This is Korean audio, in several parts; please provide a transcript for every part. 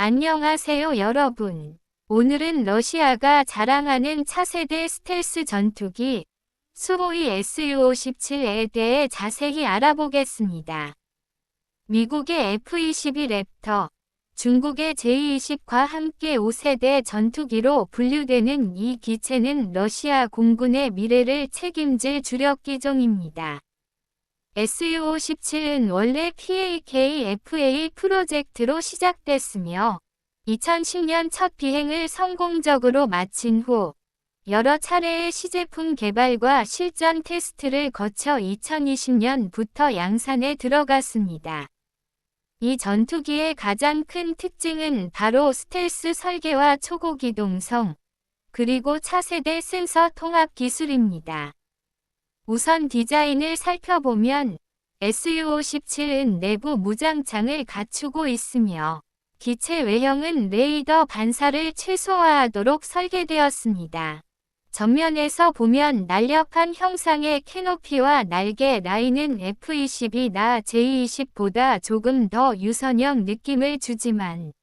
안녕하세요 여러분. 오늘은 러시아가 자랑하는 차세대 스텔스 전투기 수호이 Su-57에 대해 자세히 알아보겠습니다. 미국의 F-22 랩터, 중국의 J-20과 함께 5세대 전투기로 분류되는 이 기체는 러시아 공군의 미래를 책임질 주력 기종입니다. SU-57은 원래 PAK-FA 프로젝트로 시작됐으며 2010년 첫 비행을 성공적으로 마친 후 여러 차례의 시제품 개발과 실전 테스트를 거쳐 2020년부터 양산에 들어갔습니다. 이 전투기의 가장 큰 특징은 바로 스텔스 설계와 초고기동성, 그리고 차세대 센서 통합 기술입니다. 우선 디자인을 살펴보면 SU-57은 내부 무장창을 갖추고 있으며 기체 외형은 레이더 반사를 최소화하도록 설계되었습니다. 전면에서 보면 날렵한 형상의 캐노피와 날개 라인은 F-22나 J-20보다 조금 더 유선형 느낌을 주지만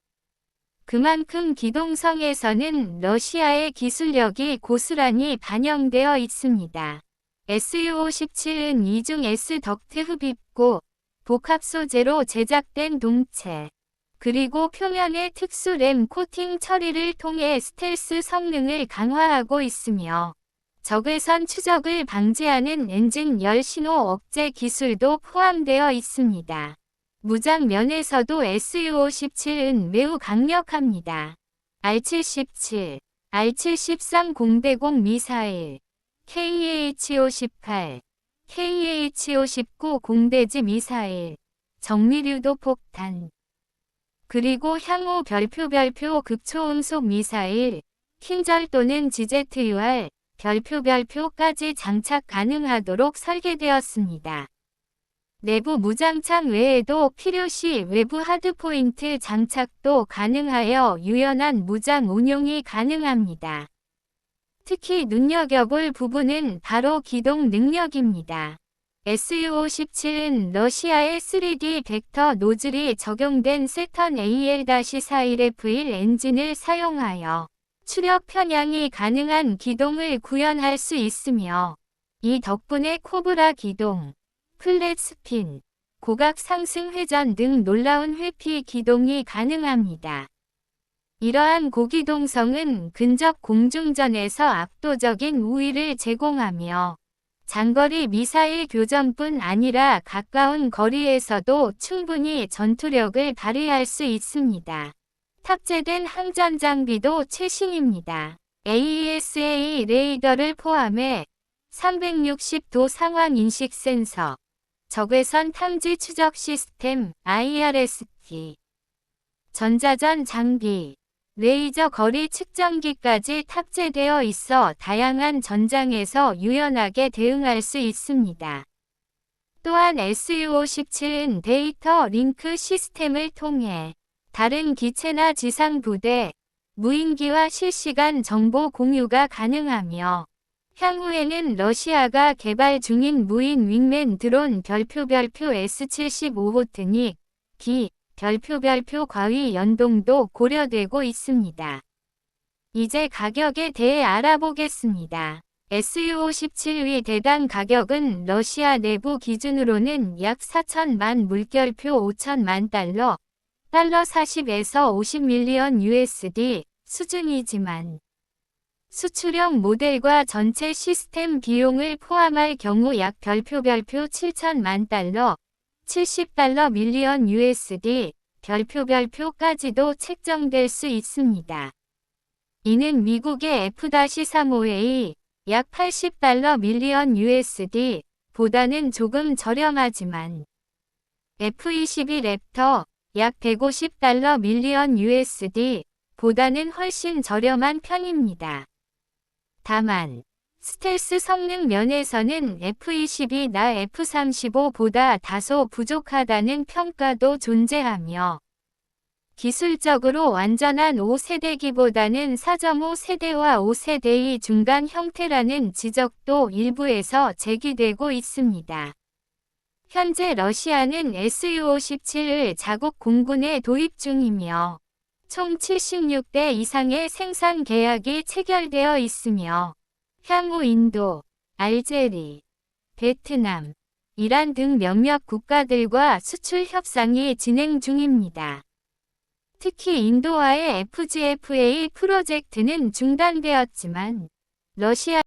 그만큼 기동성에서는 러시아의 기술력이 고스란히 반영되어 있습니다. SU-57은 이중 S 덕트 흡입고 복합 소재로 제작된 동체 그리고 표면의 특수 램 코팅 처리를 통해 스텔스 성능을 강화하고 있으며 적외선 추적을 방지하는 엔진 열 신호 억제 기술도 포함되어 있습니다. 무장 면에서도 SU-57은 매우 강력합니다. R-77, R-73 공대공 미사일, KH-58, KH-59 공대지 미사일, 정밀유도 폭탄, 그리고 향후 별표 별표 극초음속 미사일, 킨절 또는 GZUR, 별표 별표까지 장착 가능하도록 설계되었습니다. 내부 무장창 외에도 필요시 외부 하드포인트 장착도 가능하여 유연한 무장 운용이 가능합니다. 특히 눈여겨볼 부분은 바로 기동 능력입니다. SU-57은 러시아의 3D 벡터 노즐이 적용된 세턴 AL-41F1 엔진을 사용하여 추력 편향이 가능한 기동을 구현할 수 있으며 이 덕분에 코브라 기동, 플랫 스핀, 고각 상승 회전 등 놀라운 회피 기동이 가능합니다. 이러한 고기동성은 근접 공중전에서 압도적인 우위를 제공하며 장거리 미사일 교전뿐 아니라 가까운 거리에서도 충분히 전투력을 발휘할 수 있습니다. 탑재된 항전 장비도 최신입니다. AESA 레이더를 포함해 360도 상황 인식 센서, 적외선 탐지 추적 시스템 IRST, 전자전 장비, 레이저 거리 측정기까지 탑재되어 있어 다양한 전장에서 유연하게 대응할 수 있습니다. 또한 SU-57은 데이터 링크 시스템을 통해 다른 기체나 지상 부대, 무인기와 실시간 정보 공유가 가능하며 향후에는 러시아가 개발 중인 무인 윙맨 드론 별표 별표 S75호 트닉, 기, 별표 별표 과위 연동도 고려되고 있습니다. 이제 가격에 대해 알아보겠습니다. SU-57위 대당 가격은 러시아 내부 기준으로는 약 4천만 물결표 5천만 달러, 달러 40에서 50밀리언 USD 수준이지만 수출형 모델과 전체 시스템 비용을 포함할 경우 약 별표 별표 7천만 달러, 70달러 밀리언 USD 별표 별표까지도 책정될 수 있습니다. 이는 미국의 F-35A 약 80달러 밀리언 USD 보다는 조금 저렴하지만 F-22 랩터 약 150달러 밀리언 USD 보다는 훨씬 저렴한 편입니다. 다만 스텔스 성능 면에서는 F-22나 F-35보다 다소 부족하다는 평가도 존재하며 기술적으로 완전한 5세대기보다는 4.5세대와 5세대의 중간 형태라는 지적도 일부에서 제기되고 있습니다. 현재 러시아는 SU-57을 자국 공군에 도입 중이며 총 76대 이상의 생산 계약이 체결되어 있으며 향후 인도, 알제리, 베트남, 이란 등 몇몇 국가들과 수출 협상이 진행 중입니다. 특히 인도와의 FGFA 프로젝트는 중단되었지만 러시아